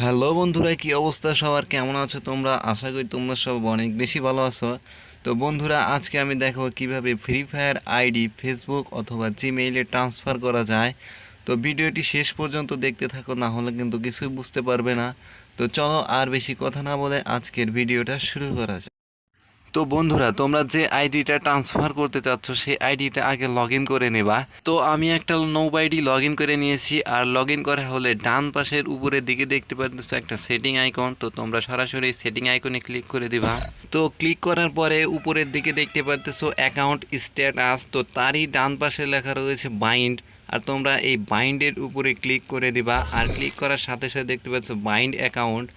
Hello বন্ধুরা, কি অবস্থা? সবার কেমন আছো তোমরা? আশা করি তোমরা সব অনেক বেশি ভালো আছো। তো বন্ধুরা, আজকে আমি দেখো কীভাবে ফ্রি ফায়ার আইডি ফেসবুক অথবা জিমেইলে ট্রান্সফার করা যায়। তো ভিডিওটি শেষ পর্যন্ত দেখতে থাকো, না হলে কিন্তু কিছুই বুঝতে পারবে না। তো চলো আর বেশি কথা না বলে আজকের ভিডিওটা শুরু করা যাক। তো বন্ধুরা, তোমরা যে আইডিটা ট্রান্সফার করতে চাচ্ছ, সেই আইডিটা আগে লগ করে নেবা। তো আমি একটা নো আইডি লগ করে নিয়েছি, আর লগ করা হলে ডান পাশের উপরের দিকে দেখতে পাচ্ছ একটা সেটিং আইকন তো তোমরা সরাসরি সেটিং আইকনে ক্লিক করে দিবা। তো ক্লিক করার পরে উপরের দিকে দেখতে পাচ্ছ অ্যাকাউন্ট স্ট্যাটাস তো তারই ডান পাশে লেখা রয়েছে বাইন্ড আর তোমরা এই বাইন্ডের উপরে ক্লিক করে দিবা। আর ক্লিক করার সাথে সাথে দেখতে পাচ্ছ বাইন্ড অ্যাকাউন্ট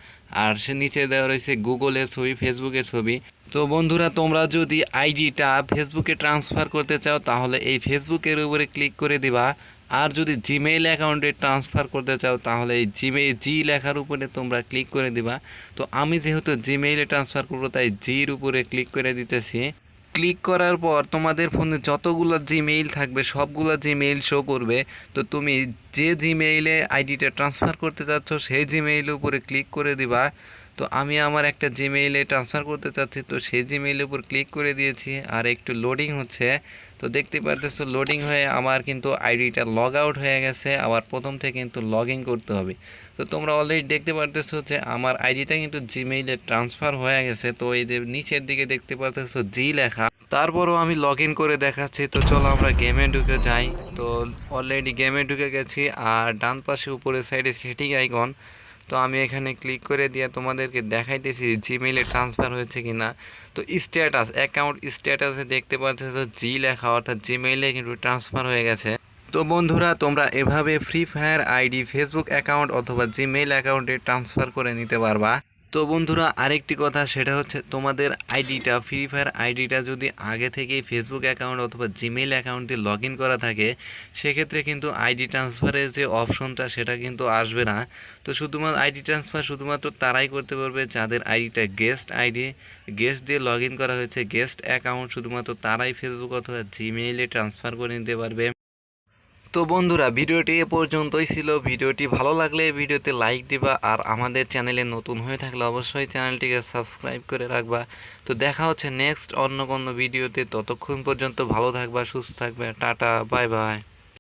আর সে নিচে দেওয়া রয়েছে গুগলের ছবি ফেসবুকের ছবি। তো বন্ধুরা, তোমরা যদি আইডিটা ফেসবুকে ট্রান্সফার করতে চাও, তাহলে এই ফেসবুকের উপরে ক্লিক করে দিবা। আর যদি জিমেইল অ্যাকাউন্টে ট্রান্সফার করতে চাও, তাহলে এই জিমেইল জি লেখার উপরে তোমরা ক্লিক করে দিবা। তো আমি যেহেতু জিমেইলে ট্রান্সফার করব, তাই জির উপরে ক্লিক করে দিতেছি। ক্লিক করার পর তোমাদের ফোনে যতগুলো জিমেইল থাকবে, সবগুলো জিমেইল শো করবে। তো তুমি যে জিমেইলে আইডিটা ট্রান্সফার করতে চাচ্ছ সেই জিমেইলের উপরে ক্লিক করে দিবা। তো আমি আমার একটা জিমেইলে ট্রান্সফার করতে চাচ্ছি, তো সেই জিমেইলের উপর ক্লিক করে দিয়েছি আর একটু লোডিং হচ্ছে। তো দেখতে পারতেছো লোডিং হয়ে আমার কিন্তু আইডিটা লগ আউট হয়ে গেছে, আবার প্রথম থেকে কিন্তু লগ ইন করতে হবে। তো তোমরা অলরেডি দেখতে পারতেছো যে আমার আইডিটা কিন্তু জিমেইলে ট্রান্সফার হয়ে গেছে, তো এই যে নিচের দিকে দেখতে পারতেছো জি লেখা। তারপরও আমি লগ ইন করে দেখাচ্ছি, তো চলো আমরা গেমে ঢুকে যাই। তো অলরেডি গেমে ঢুকে গেছি, আর ডান পাশে উপরে সাইডে সেটিং আইকন তো আমি এখানে ক্লিক করে দিয়ে তোমাদেরকে দেখাইতেছি জিমেইলে ট্রান্সফার হয়েছে কি না তো স্ট্যাটাস অ্যাকাউন্ট স্ট্যাটাসে দেখতে পাচ্ছ তো জি লেখা, অর্থাৎ জিমেইলে কিন্তু ট্রান্সফার হয়ে গেছে। তো বন্ধুরা, তোমরা এভাবে Free Fire ID Facebook account অথবা জিমেইল অ্যাকাউন্টে ট্রান্সফার করে নিতে পারবা। তো বন্ধুরা, আরেকটি কথা, সেটা হচ্ছে তোমাদের আইডিটা ফ্রি ফায়ার আইডিটা যদি আগে থেকেই ফেসবুক অ্যাকাউন্ট অথবা জিমেইল অ্যাকাউন্টে লগ ইন করা থাকে, সেক্ষেত্রে কিন্তু আইডি ট্রান্সফারের যে অপশনটা সেটা কিন্তু আসবে না। তো শুধুমাত্র আইডি ট্রান্সফার শুধুমাত্র তারাই করতে পারবে যাদের আইডিটা গেস্ট আইডি গেস্ট দিয়ে লগ ইন করা হয়েছে। গেস্ট অ্যাকাউন্ট শুধুমাত্র তারাই ফেসবুক অথবা জিমেইলে ট্রান্সফার করে নিতে পারবে। তো বন্ধুরা, ভিডিওটি এ পর্যন্তই ছিল। ভিডিওটি ভালো লাগলে ভিডিওতে লাইক দিবা আর আমাদের চ্যানেলে নতুন হয়ে থাকলে অবশ্যই চ্যানেলটিকে সাবস্ক্রাইব করে রাখবা। তো দেখা হচ্ছে নেক্সট অন্য কোনো ভিডিওতে। ততক্ষণ পর্যন্ত ভালো থাকবা, সুস্থ থাকবে। টাটা, বাই বাই।